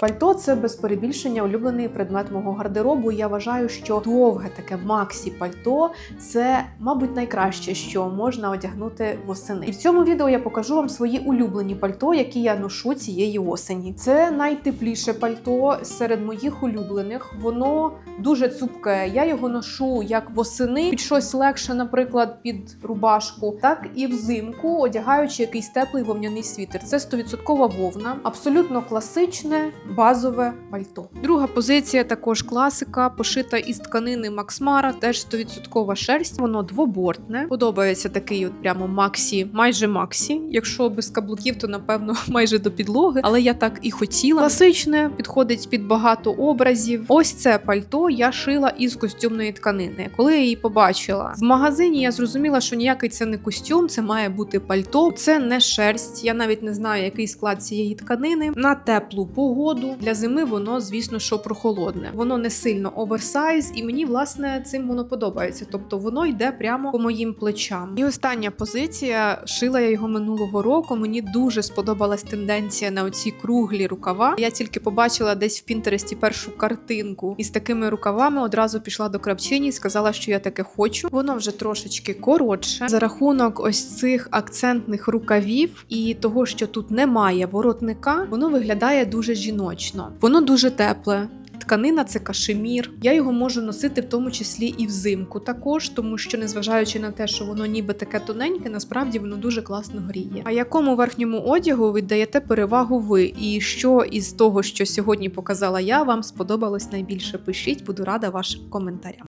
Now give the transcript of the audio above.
Пальто це без перебільшення улюблений предмет мого гардеробу. Я вважаю, що довге таке максі пальто це, мабуть, найкраще, що можна одягнути восени. І в цьому відео я покажу вам свої улюблені пальто, які я ношу цієї осені. Це найтепліше пальто серед моїх улюблених. Воно дуже цупке. Я його ношу як восени під щось легше, наприклад, під рубашку, так і взимку, одягаючи якийсь теплий вовняний світер. Це 100% вовна, абсолютно класичне базове пальто. Друга позиція також класика, пошита із тканини Максмара, теж 100% шерсть. Воно двобортне. Подобається такий от прямо максі, майже максі. Якщо без каблуків, то напевно майже до підлоги. Але я так і хотіла. Класичне підходить під багато образів. Ось це пальто я шила із костюмної тканини. Коли я її побачила в магазині, я зрозуміла, що ніякий це не костюм, це має бути пальто. Це не шерсть. Я навіть не знаю, який склад цієї тканини. На теплу погоду для зими воно, звісно, що прохолодне. Воно не сильно оверсайз, і мені власне цим воно подобається. Тобто воно йде прямо по моїм плечам. І остання позиція шила я його минулого року. Мені дуже сподобалась тенденція на оці круглі рукава. Я тільки побачила десь в Пінтересті першу картинку із такими рукавами. Одразу пішла до кравчині і сказала, що я таке хочу. Воно вже трошечки коротше за рахунок ось цих акцентних рукавів і того, що тут немає воротника, воно виглядає дуже жіночно. Воно дуже тепле. Тканина це кашемір. Я його можу носити в тому числі і взимку також, тому що, незважаючи на те, що воно ніби таке тоненьке, насправді воно дуже класно гріє. А якому верхньому одягу віддаєте перевагу ви? І що із того, що сьогодні показала я, вам сподобалось найбільше? Пишіть, буду рада вашим коментарям.